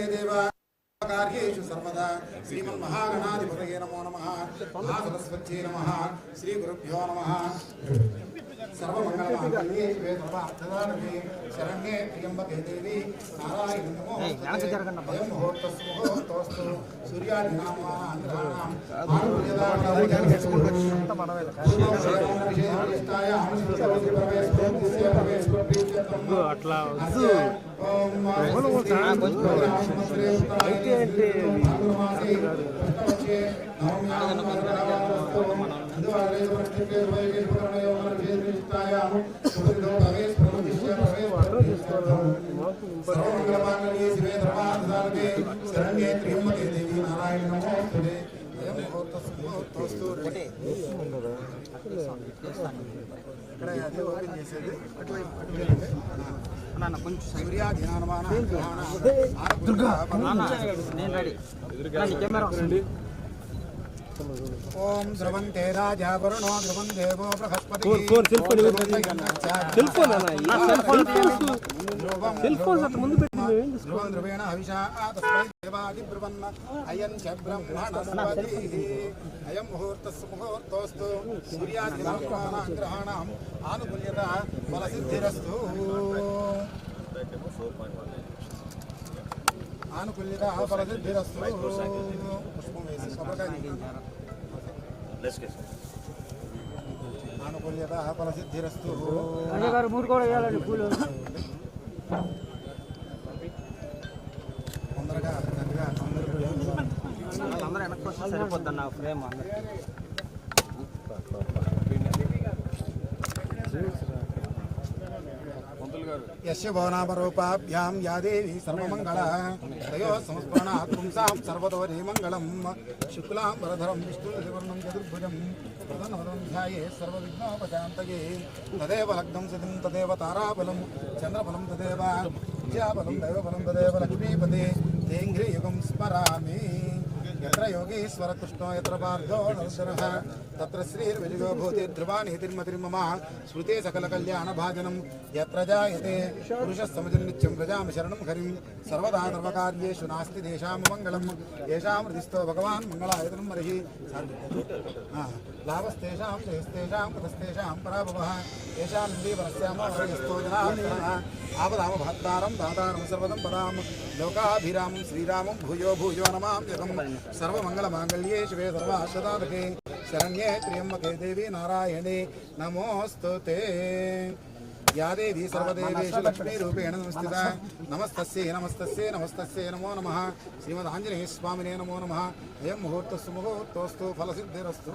కార్యేషు సర్వదా. శ్రీమన్మహాగణాధిపతయే నమో నమ. సరస్వత్యే నమ. శ్రీ గురుభ్యో నమ. సర్వమంగళమాంగళ్యే శివే సర్వార్థదానకే శరణ్యే త్ర్యంబకే దేవి నారాయణి నమోస్తుతే అయం ముహూర్తస్సు ముహూర్తోస్తు సూర్యాదినామాంధ్రాణాం అట్లా అయితే అంటే సర్వమంగళమాంగళ్యే శివే ధర్మార్థదానకే శరణ్యే త్ర్యంబకే దేవి నారాయణ నమోస్తుతే అయం ముహూర్తస్సు ముహూర్తోస్తు ఇక్కడ అదే ఓపెన్ చేసేది అట్లా సూర్యాధ్యానమాన దుర్గా నేను రెడీ కెమెరా ఓం ధ్రువంతే రాజా వరుణో ధ్రువం దేవో బృహస్పతి. ధ్రువం ధ్రువేణ హవిషా తస్మై దేవాది బ్రువన్న అయం చ అయం ముహూర్తోస్తు. సూర్యాగ్రహాణం ఆనుకూల్యత ఫలసిద్ధిరస్తు ఆనుకూల్యత ఫలసిద్ధిరస్తు పుష్పం వేసి కొబ్బరికాయ ఆనుకూల్యత ఫలసిద్ధిరస్తు అన్నయ్య గారు మూడు కూడా వేయాలండి పూలు. తొందరగా తొందరగా తొందరగా. అందరూ వెనక్కి వస్తే సరిపోద్ది నా ఫ్రేమ్ అందరు యస్య భవనామరూపాభ్యాం యా దేవి సర్వమంగళ తయో సంస్మరణాత్ పుంసాం సర్వతోరే మంగళం శుక్లాం వరధరం విష్ణువర్ణం చతుర్భుజం ప్రధానవదం ధ్యాయే సర్వవిఘ్నోపశాంతయే తదేవ లగ్నం సతిం తదేవ తారాబలం చంద్రబలం తదేవ విద్యాబలం దైవబలం తదేవ లక్ష్మీపదే తేంఘ్రియుగం స్మరామి यत्र योगीश्वरकृष्णो यत्र पार्गो नरसरः तत्र श्रीर्विजयो भूति ध्रुवान् हितिर्मतिर्मम श्रुते सकलकल्याणभाजनं यत्र जायते पुरुषस्समजन्नित्यं व्रजामि शरणं हरिं सर्वदा सर्वकार्येषु नास्ति तेषां मङ्गलं येषां हृदिस्थो भगवान् मङ्गलायतनं मर्हि लाभस्तेषां जयस्तेषां पदस्तेषां पराभवः, येषां हृदीवरस्यामो जनाः आपदाम भक्तारं दातारं भूयो भूयो नमां जगम्। సర్వమంగళమాంగళ్యే శివే సర్వాశదాభికే శరణ్యే త్ర్యంబకే దేవి నారాయణే నమోస్తు యా దేవి సర్వదేవేషు లక్ష్మీరూపేణ సంస్థిత నమస్తస్యే నమస్తస్యే నమస్తస్యే నమో నమ శ్రీమద్ ఆంజనేయ స్వామినే నమో నమ అయం ముహూర్తస్సు ముహూర్తోస్తు ఫలసిద్ధిరస్తు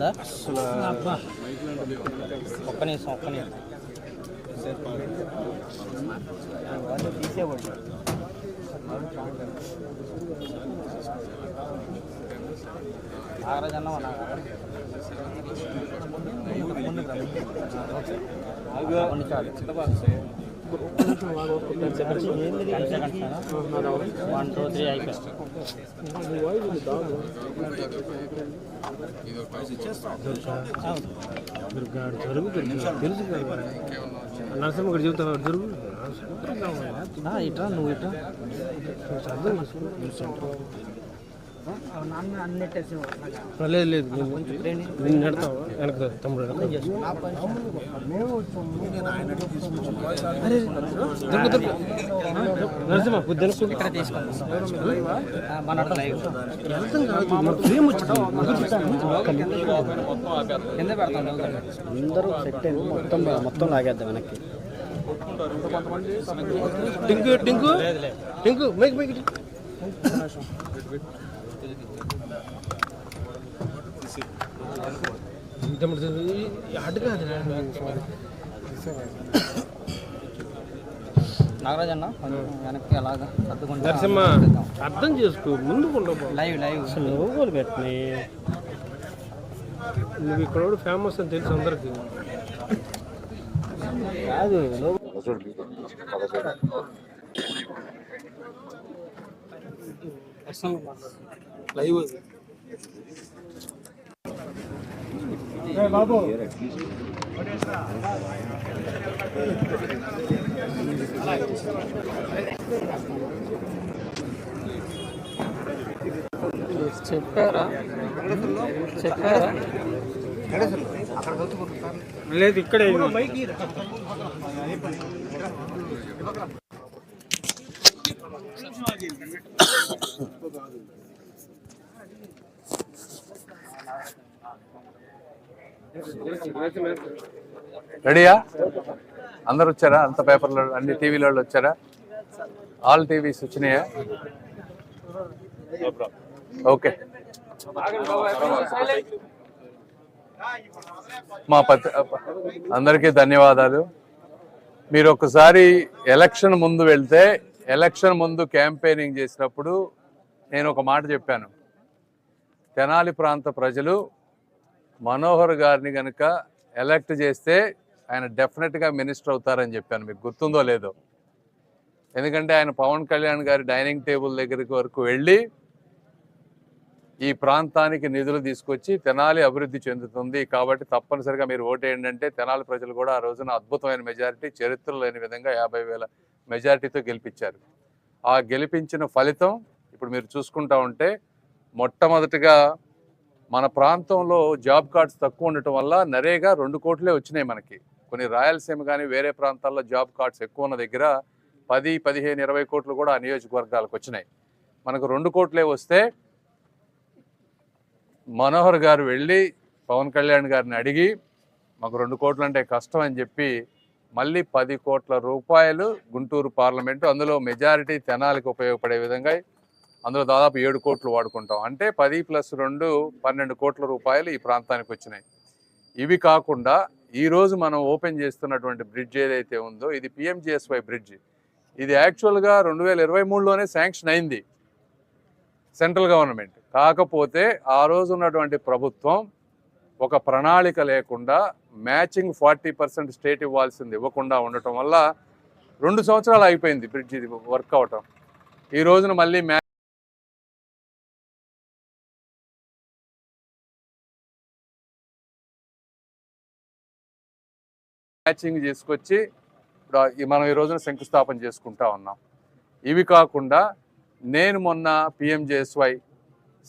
ఉందా? ఉందా ఒక్క నిమిషం ఒక్క నిమిషం. తీసేవాడు అన్న మన వన్ టూ త్రీ అయిపోయి దుర్గాడు జరుగు తెలుసు నరసింహ ఇక్కడ చెబుతాను జరుగు ఇట్రా. నువ్వు ఇట్రా లేదు లేదు. నేను నడతావు? వెనక తమ్ముడు నరసింహ పొద్దున అందరూ సెట్ అయింది మొత్తం మొత్తం లాగేద్దాం వెనక్కి. టింకు టింకు టింకు మైక్ మైక్ అడ్డు కాదు నాగరాజ్ అన్న వెనక్కి అలాగా సర్దుకుంటా నరసింహ అర్థం చేసుకో ముందుకుండవు లైవ్ లైవ్. లోగోలు పెట్టినాయి. నువ్వు ఇక్కడ ఫేమస్ అని తెలుసు అందరికి. కాదు లైవ్ చెప్పారా? చెప్పారా? లేదు ఇక్కడే రెడీయా? అందరు వచ్చారా? అంత పేపర్లో అన్ని టీవీలో వచ్చారా? ఆల్ టీవీస్ వచ్చినాయా? ఓకే. మా పత్ర అందరికీ ధన్యవాదాలు. మీరు ఒకసారి ఎలక్షన్ ముందు వెళ్తే ఎలక్షన్ ముందు క్యాంపెయినింగ్ చేసినప్పుడు నేను ఒక మాట చెప్పాను. తెనాలి ప్రాంత ప్రజలు మనోహర్ గారిని కనుక ఎలక్ట్ చేస్తే ఆయన డెఫినెట్గా మినిస్టర్ అవుతారని చెప్పాను. మీకు గుర్తుందో లేదో. ఎందుకంటే ఆయన పవన్ కళ్యాణ్ గారి డైనింగ్ టేబుల్ దగ్గరికి వరకు వెళ్ళి ఈ ప్రాంతానికి నిధులు తీసుకొచ్చి తెనాలి అభివృద్ధి చెందుతుంది. కాబట్టి తప్పనిసరిగా మీరు ఓటేయండి అంటే తెనాలి ప్రజలు కూడా ఆ రోజున అద్భుతమైన మెజారిటీ చరిత్ర లేని విధంగా యాభై వేల మెజారిటీతో గెలిపించారు. ఆ గెలిపించిన ఫలితం ఇప్పుడు మీరు చూసుకుంటా ఉంటే మొట్టమొదటిగా మన ప్రాంతంలో జాబ్ కార్డ్స్ తక్కువ ఉండటం వల్ల నరేగా రెండు కోట్లే వచ్చినాయి మనకి. కొన్ని రాయలసీమ కానీ వేరే ప్రాంతాల్లో జాబ్ కార్డ్స్ ఎక్కువ ఉన్న దగ్గర పది పదిహేను ఇరవై కోట్లు కూడా ఆ నియోజకవర్గాలకు వచ్చినాయి. మనకు రెండు కోట్లే వస్తే మనోహర్ గారు వెళ్ళి పవన్ కళ్యాణ్ గారిని అడిగి మాకు రెండు కోట్లు అంటే కష్టం అని చెప్పి మళ్ళీ పది కోట్ల రూపాయలు గుంటూరు పార్లమెంటు అందులో మెజారిటీ తెనాలికి ఉపయోగపడే విధంగా అందులో దాదాపు ఏడు కోట్లు వాడుకుంటాం. అంటే పది ప్లస్ రెండు పన్నెండు కోట్ల రూపాయలు ఈ ప్రాంతానికి వచ్చినాయి. ఇవి కాకుండా ఈ రోజు మనం ఓపెన్ చేస్తున్నటువంటి బ్రిడ్జ్ ఏదైతే ఉందో ఇది పిఎంజిఎస్వై బ్రిడ్జ్. ఇది యాక్చువల్గా రెండు వేల ఇరవై మూడులోనే శాంక్షన్ అయింది. Central government. కాకపోతే ఆ రోజు ఉన్నటువంటి ప్రభుత్వం ఒక ప్రణాళిక లేకుండా మ్యాచింగ్ ఫార్టీ పర్సెంట్ స్టేట్ ఇవ్వాల్సింది ఇవ్వకుండా ఉండటం వల్ల రెండు సంవత్సరాలు అయిపోయింది బ్రిడ్జ్ ఇది వర్క్ అవటం. ఈ రోజున మళ్ళీ మ్యాచింగ్ చేసుకొచ్చి ఇప్పుడు మనం ఈ రోజున శంకుస్థాపన చేసుకుంటా ఉన్నాం. ఇవి కాకుండా నేను మొన్న పిఎంజేఎస్వై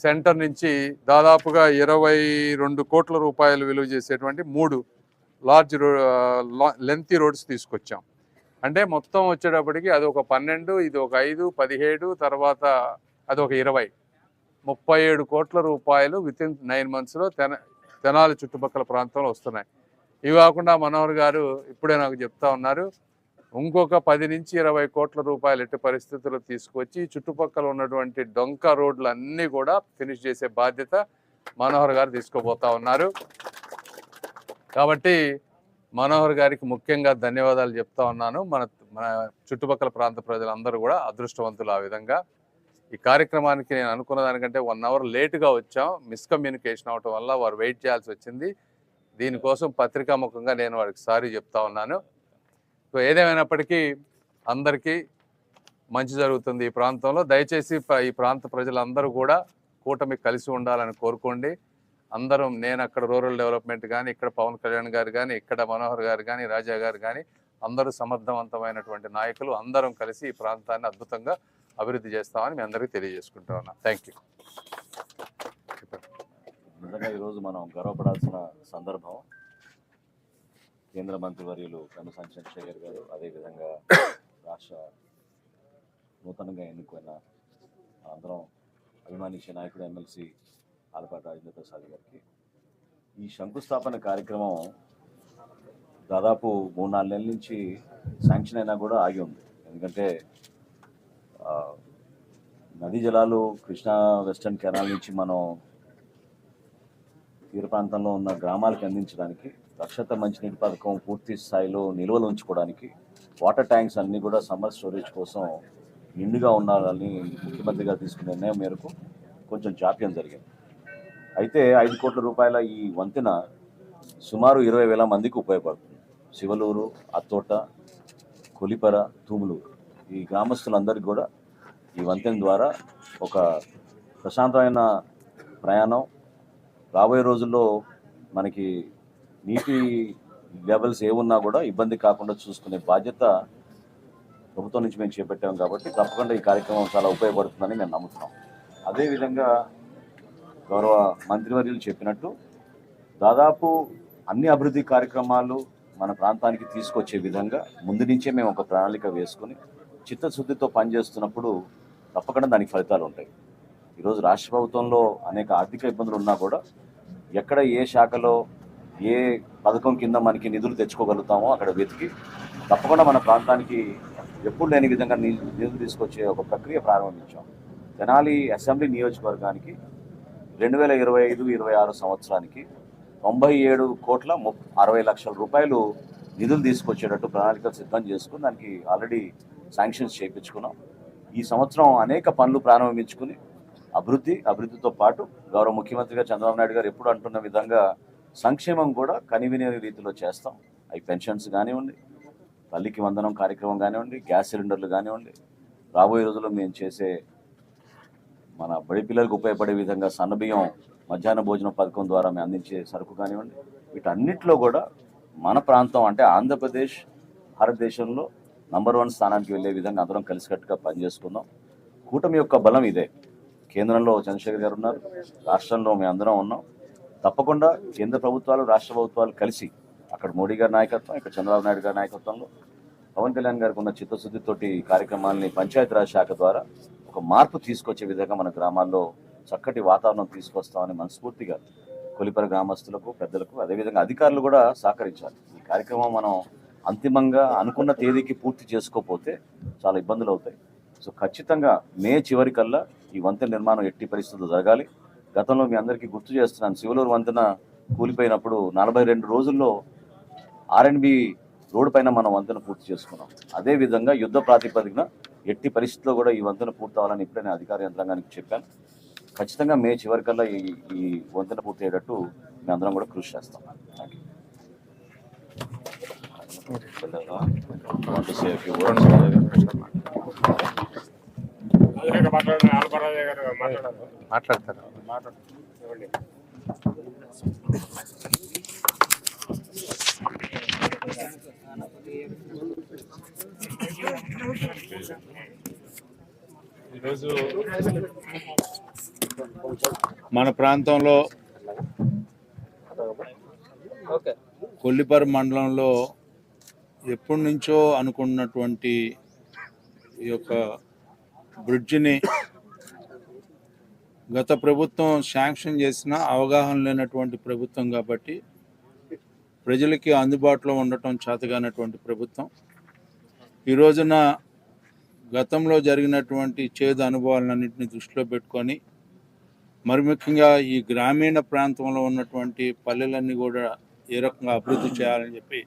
సెంటర్ నుంచి దాదాపుగా ఇరవై రెండు కోట్ల రూపాయలు విలువ చేసేటువంటి మూడు లార్జ్ రో లెంతీ రోడ్స్ తీసుకొచ్చాం. అంటే మొత్తం వచ్చేటప్పటికి అది ఒక పన్నెండు ఇది ఒక ఐదు పదిహేడు తర్వాత అది ఒక ఇరవై. ముప్పై ఏడు కోట్ల రూపాయలు విత్ ఇన్ నైన్ మంత్స్లో తెన తెనాలి చుట్టుపక్కల ప్రాంతంలో వస్తున్నాయి. ఇవి కాకుండా మనోహర్ గారు ఇప్పుడే నాకు చెప్తా ఉన్నారు. ఇంకొక పది నుంచి ఇరవై కోట్ల రూపాయలు ఎట్టి పరిస్థితుల్లో తీసుకొచ్చి చుట్టుపక్కల ఉన్నటువంటి డొంక రోడ్లు అన్నీ కూడా ఫినిష్ చేసే బాధ్యత మనోహర్ గారు తీసుకోబోతా ఉన్నారు. కాబట్టి మనోహర్ గారికి ముఖ్యంగా ధన్యవాదాలు చెప్తా ఉన్నాను. మన మన చుట్టుపక్కల ప్రాంత ప్రజలందరూ కూడా అదృష్టవంతులు ఆ విధంగా. ఈ కార్యక్రమానికి నేను అనుకున్న దానికంటే వన్ అవర్ లేటుగా వచ్చాం. మిస్కమ్యూనికేషన్ అవటం వల్ల వారు వెయిట్ చేయాల్సి వచ్చింది. దీనికోసం పత్రికాముఖంగా నేను వారికి సారీ చెప్తా ఉన్నాను. సో ఏదేమైనప్పటికీ అందరికీ మంచి జరుగుతుంది ఈ ప్రాంతంలో. దయచేసి ఈ ప్రాంత ప్రజలందరూ కూడా కూటమి కలిసి ఉండాలని కోరుకోండి. అందరం నేను అక్కడ రూరల్ డెవలప్మెంట్ కానీ ఇక్కడ పవన్ కళ్యాణ్ గారు కానీ ఇక్కడ మనోహర్ గారు కానీ రాజా గారు కానీ అందరూ సమర్థవంతమైనటువంటి నాయకులు అందరం కలిసి ఈ ప్రాంతాన్ని అద్భుతంగా అభివృద్ధి చేస్తామని మీ అందరికీ తెలియజేసుకుంటా ఉన్నా. థ్యాంక్ యూ నిజంగా ఈరోజు మనం గర్వపడాల్సిన సందర్భం కేంద్ర మంత్రివర్యులు కనుసాని చంద్రశేఖర్ గారు అదేవిధంగా రాష్ట్ర నూతనంగా ఎన్నుకున్న అందరం అభిమానించే నాయకుడు ఎమ్మెల్సీ ఆలపాటి రాజేంద్ర ప్రసాద్ గారికి. ఈ శంకుస్థాపన కార్యక్రమం దాదాపు మూడు నాలుగు నెలల నుంచి శాంక్షన్ అయినా కూడా ఆగి ఉంది. ఎందుకంటే నదీ జలాలు కృష్ణా వెస్టర్న్ కెనాల్ నుంచి మనం తీర ప్రాంతంలో ఉన్న గ్రామాలకు అందించడానికి రక్షత మంచినీటి పథకం పూర్తి స్థాయిలో నిల్వలు ఉంచుకోవడానికి వాటర్ ట్యాంక్స్ అన్నీ కూడా సమ్మర్ స్టోరేజ్ కోసం నిండుగా ఉండాలని ముఖ్యమంత్రి గారు తీసుకున్న నిర్ణయం మేరకు కొంచెం జాప్యం జరిగింది. అయితే ఐదు కోట్ల రూపాయల ఈ వంతెన సుమారు ఇరవై వేల మందికి ఉపయోగపడుతుంది. శివలూరు అత్తోట కొలిపర తూములూరు. ఈ గ్రామస్తులందరికీ కూడా ఈ వంతెన ద్వారా ఒక ప్రశాంతమైన ప్రయాణం రాబోయే రోజుల్లో మనకి నీటి లెవెల్స్ ఏమున్నా కూడా ఇబ్బంది కాకుండా చూసుకునే బాధ్యత ప్రభుత్వం నుంచి మేము చేపట్టాం కాబట్టి తప్పకుండా ఈ కార్యక్రమం చాలా ఉపయోగపడుతుందని మేము నమ్ముతున్నాం. అదేవిధంగా గౌరవ మంత్రివర్యులు చెప్పినట్టు దాదాపు అన్ని అభివృద్ధి కార్యక్రమాలు మన ప్రాంతానికి తీసుకొచ్చే విధంగా ముందు నుంచే మేము ఒక ప్రణాళిక వేసుకుని చిత్తశుద్ధితో పనిచేస్తున్నప్పుడు తప్పకుండా దానికి ఫలితాలు ఉంటాయి. ఈరోజు రాష్ట్ర ప్రభుత్వంలో అనేక ఆర్థిక ఇబ్బందులు ఉన్నా కూడా ఎక్కడ ఏ శాఖలో ఏ పథకం కింద మనకి నిధులు తెచ్చుకోగలుగుతామో అక్కడ వెతికి తప్పకుండా మన ప్రాంతానికి ఎప్పుడు లేని విధంగా నిధులు తీసుకొచ్చే ఒక ప్రక్రియ ప్రారంభించాం. తెనాలి అసెంబ్లీ నియోజకవర్గానికి రెండు వేల ఇరవై ఐదు ఇరవై ఆరు సంవత్సరానికి తొంభై ఏడు కోట్ల ము అరవై లక్షల రూపాయలు నిధులు తీసుకొచ్చేటట్టు ప్రణాళికలు సిద్ధం చేసుకుని దానికి ఆల్రెడీ శాంక్షన్స్ చేయించుకున్నాం ఈ సంవత్సరం అనేక పనులు ప్రారంభించుకుని అభివృద్ధి అభివృద్ధితో పాటు గౌరవ ముఖ్యమంత్రిగా చంద్రబాబు నాయుడు గారు ఎప్పుడు అంటున్న విధంగా సంక్షేమం కూడా కనివినే రీతిలో చేస్తాం. అవి పెన్షన్స్ కానివ్వండి తల్లికి వందనం కార్యక్రమం కానివ్వండి గ్యాస్ సిలిండర్లు కానివ్వండి. రాబోయే రోజుల్లో మేము చేసే మన బడి పిల్లలకు ఉపయోగపడే విధంగా సన్నబియ్యం మధ్యాహ్న భోజన పథకం ద్వారా మేము అందించే సరుకు కానివ్వండి. వీటన్నిటిలో కూడా మన ప్రాంతం అంటే ఆంధ్రప్రదేశ్ భారతదేశంలో నంబర్ వన్ స్థానానికి వెళ్ళే విధంగా అందరం కలిసికట్టుగా పనిచేసుకుందాం. కూటమి యొక్క బలం ఇదే. కేంద్రంలో చంద్రశేఖర్ గారు ఉన్నారు రాష్ట్రంలో మేము అందరం ఉన్నాం. తప్పకుండా కేంద్ర ప్రభుత్వాలు రాష్ట్ర ప్రభుత్వాలు కలిసి అక్కడ మోడీ గారి నాయకత్వం ఇక్కడ చంద్రబాబు నాయుడు గారి నాయకత్వంలో పవన్ కళ్యాణ్ గారికి ఉన్న చిత్తశుద్ధితోటి కార్యక్రమాలని పంచాయతీరాజ్ శాఖ ద్వారా ఒక మార్పు తీసుకొచ్చే విధంగా మన గ్రామాల్లో చక్కటి వాతావరణం తీసుకొస్తామని మనస్ఫూర్తిగా కొలిపర గ్రామస్తులకు పెద్దలకు అదేవిధంగా అధికారులు కూడా సహకరించాలి. ఈ కార్యక్రమం మనం అంతిమంగా అనుకున్న తేదీకి పూర్తి చేసుకోకపోతే చాలా ఇబ్బందులు అవుతాయి. సో ఖచ్చితంగా మే చివరికల్లా ఈ వంతెన నిర్మాణం ఎట్టి పరిస్థితుల్లో జరగాలి? గతంలో మీ అందరికీ గుర్తు చేస్తున్నాను శివలూరు వంతెన కూలిపోయినప్పుడు నలభై రెండు రోజుల్లో ఆర్ఎండ్బి రోడ్డు పైన మనం వంతెన పూర్తి చేసుకున్నాం. అదే విధంగా యుద్ధ ప్రాతిపదికన ఎట్టి పరిస్థితుల్లో కూడా ఈ వంతెన పూర్తి అవ్వాలని ఇప్పుడే నేను అధికార యంత్రాంగానికి చెప్పాను. ఖచ్చితంగా మే చివరికల్లా ఈ ఈ వంతెన పూర్తి అయ్యేటట్టు మేము అందరం కూడా కృషి చేస్తాం. Thank you Want to say a few words? మాట్లాడతారు ఈరోజు మన ప్రాంతంలో కొల్లిపర్ మండలంలో ఎప్పటి నుంచో అనుకున్నటువంటి ఈ యొక్క బ్రిడ్జిని గత ప్రభుత్వం శాంక్షన్ చేసిన అవగాహన లేనటువంటి ప్రభుత్వం కాబట్టి ప్రజలకి అందుబాటులో ఉండటం చేతగానటువంటి ప్రభుత్వం. ఈ రోజున గతంలో జరిగినటువంటి చేదు అనుభవాలన్నింటినీ దృష్టిలో పెట్టుకొని మరి ముఖ్యంగా ఈ గ్రామీణ ప్రాంతంలో ఉన్నటువంటి పల్లెలన్నీ కూడా ఏ రకంగా అభివృద్ధి చేయాలని చెప్పి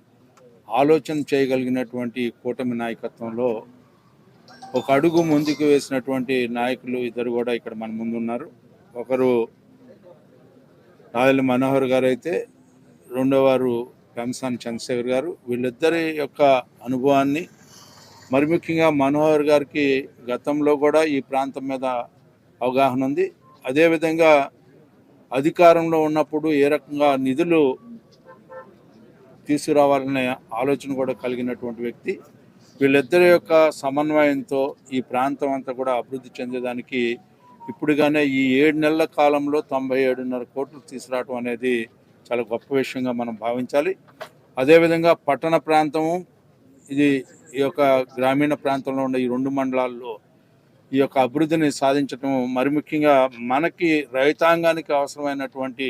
ఆలోచన చేయగలిగినటువంటి కూటమి నాయకత్వంలో ఒక అడుగు ముందుకు వేసినటువంటి నాయకులు ఇద్దరు కూడా ఇక్కడ మన ముందు ఉన్నారు ఒకరు రాయల మనోహర్ గారు అయితే రెండో వారు కంసాన్ చంద్రశేఖర్ గారు. వీళ్ళిద్దరి యొక్క అనుభవాన్ని మరి ముఖ్యంగా మనోహర్ గారికి గతంలో కూడా ఈ ప్రాంతం మీద అవగాహన ఉంది. అదేవిధంగా అధికారంలో ఉన్నప్పుడు ఏ రకంగా నిధులు తీసుకురావాలనే ఆలోచన కూడా కలిగినటువంటి వ్యక్తి. వీళ్ళిద్దరి యొక్క సమన్వయంతో ఈ ప్రాంతం అంతా కూడా అభివృద్ధి చెందేదానికి ఇప్పుడుగానే ఈ ఏడు నెలల కాలంలో తొంభై ఏడున్నర కోట్లు తీసుకురావడం అనేది చాలా గొప్ప విషయంగా మనం భావించాలి. అదేవిధంగా పట్టణ ప్రాంతము ఇది ఈ యొక్క గ్రామీణ ప్రాంతంలో ఉన్న ఈ రెండు మండలాల్లో ఈ యొక్క అభివృద్ధిని సాధించడం మరి ముఖ్యంగా మనకి రైతాంగానికి అవసరమైనటువంటి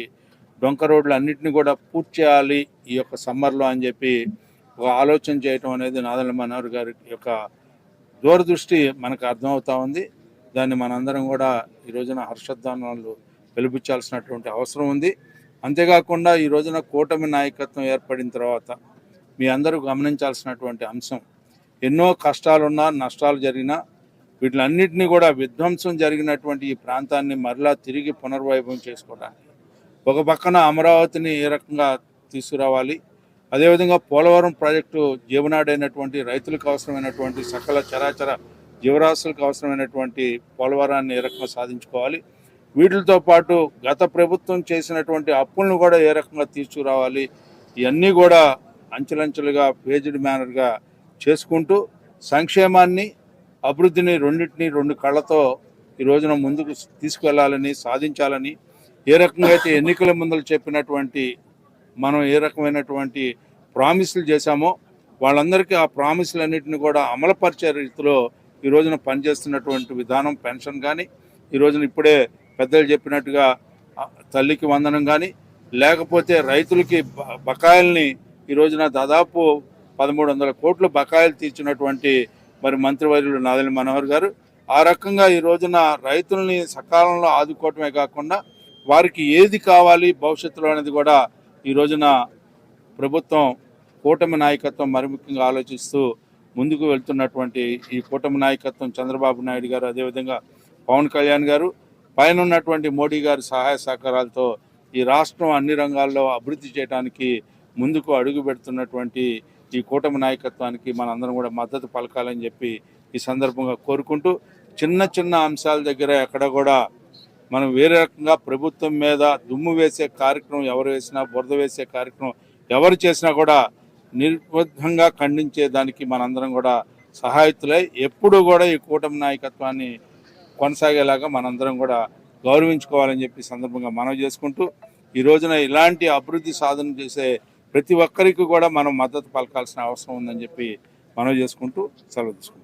డొంక రోడ్లు అన్నింటినీ కూడా పూర్తి చేయాలి ఈ యొక్క సమ్మర్లో అని చెప్పి ఒక ఆలోచన చేయటం అనేది నాదల మనోహర్ గారి యొక్క దూరదృష్టి మనకు అర్థమవుతా ఉంది. దాన్ని మనందరం కూడా ఈ రోజున హర్షధ్వానాలు వెలిపించాల్సినటువంటి అవసరం ఉంది. అంతేకాకుండా ఈ రోజున కూటమి నాయకత్వం ఏర్పడిన తర్వాత మీ అందరూ గమనించాల్సినటువంటి అంశం ఎన్నో కష్టాలున్నా నష్టాలు జరిగినా వీటిలన్నింటినీ కూడా విధ్వంసం జరిగినటువంటి ఈ ప్రాంతాన్ని మరలా తిరిగి పునర్వైభవం చేసుకోవడానికి ఒక పక్కన అమరావతిని ఏ రకంగా తీసుకురావాలి అదేవిధంగా పోలవరం ప్రాజెక్టు జీవనాడైనటువంటి రైతులకు అవసరమైనటువంటి సకల చరాచర జీవరాశులకు అవసరమైనటువంటి పోలవరాన్ని ఏ రకంగా సాధించుకోవాలి? వీటితో పాటు గత ప్రభుత్వం చేసినటువంటి అప్పులను కూడా ఏ రకంగా తీసుకురావాలి? ఇవన్నీ కూడా అంచెలంచెలుగా పేజ్డ్ మేనర్గా చేసుకుంటూ సంక్షేమాన్ని అభివృద్ధిని రెండింటిని రెండు కళ్ళతో ఈ రోజున ముందుకు తీసుకువెళ్ళాలని సాధించాలని ఏ రకంగా అయితే ఎన్నికల ముందలు చెప్పినటువంటి మనం ఏ రకమైనటువంటి ప్రామిసులు చేశామో వాళ్ళందరికీ ఆ ప్రామిసులన్నింటినీ కూడా అమలుపరిచే రీతిలో ఈ రోజున పనిచేస్తున్నటువంటి విధానం పెన్షన్ కానీ ఈ రోజున ఇప్పుడే పెద్దలు చెప్పినట్టుగా తల్లికి వందనం కానీ లేకపోతే రైతులకి బకాయిల్ని ఈ రోజున దాదాపు పదమూడు వందల కోట్లు బకాయిలు తీర్చినటువంటి మరి మంత్రివర్యులు నాదలి మనోహర్ గారు. ఆ రకంగా ఈ రోజున రైతుల్ని సకాలంలో ఆదుకోవటమే కాకుండా వారికి ఏది కావాలి భవిష్యత్తులో అనేది కూడా ఈ రోజున ప్రభుత్వం కూటమి నాయకత్వం మరి ముఖ్యంగా ఆలోచిస్తూ ముందుకు వెళ్తున్నటువంటి ఈ కూటమి నాయకత్వం చంద్రబాబు నాయుడు గారు అదేవిధంగా పవన్ కళ్యాణ్ గారు పైన ఉన్నటువంటి మోడీ గారి సహాయ సహకారాలతో ఈ రాష్ట్రం అన్ని రంగాల్లో అభివృద్ధి చేయడానికి ముందుకు అడుగు పెడుతున్నటువంటి ఈ కూటమి నాయకత్వానికి మనందరం కూడా మద్దతు పలకాలని చెప్పి ఈ సందర్భంగా కోరుకుంటూ చిన్న చిన్న అంశాల దగ్గర ఎక్కడ కూడా మనం వేరే రకంగా ప్రభుత్వం మీద దుమ్ము వేసే కార్యక్రమం ఎవరు వేసినా బురద వేసే కార్యక్రమం ఎవరు చేసినా కూడా నిర్బద్ధంగా ఖండించే దానికి మనందరం కూడా సహాయతులై ఎప్పుడూ కూడా ఈ కూటమి నాయకత్వాన్ని కొనసాగేలాగా మనందరం కూడా గౌరవించుకోవాలని చెప్పి ఈ సందర్భంగా మనవి చేసుకుంటూ ఈ రోజున ఇలాంటి అభివృద్ధి సాధన చేసే ప్రతి ఒక్కరికి కూడా మనం మద్దతు పలకాల్సిన అవసరం ఉందని చెప్పి మనవి చేసుకుంటూ సెలవు తీసుకుంటాం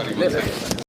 వారికి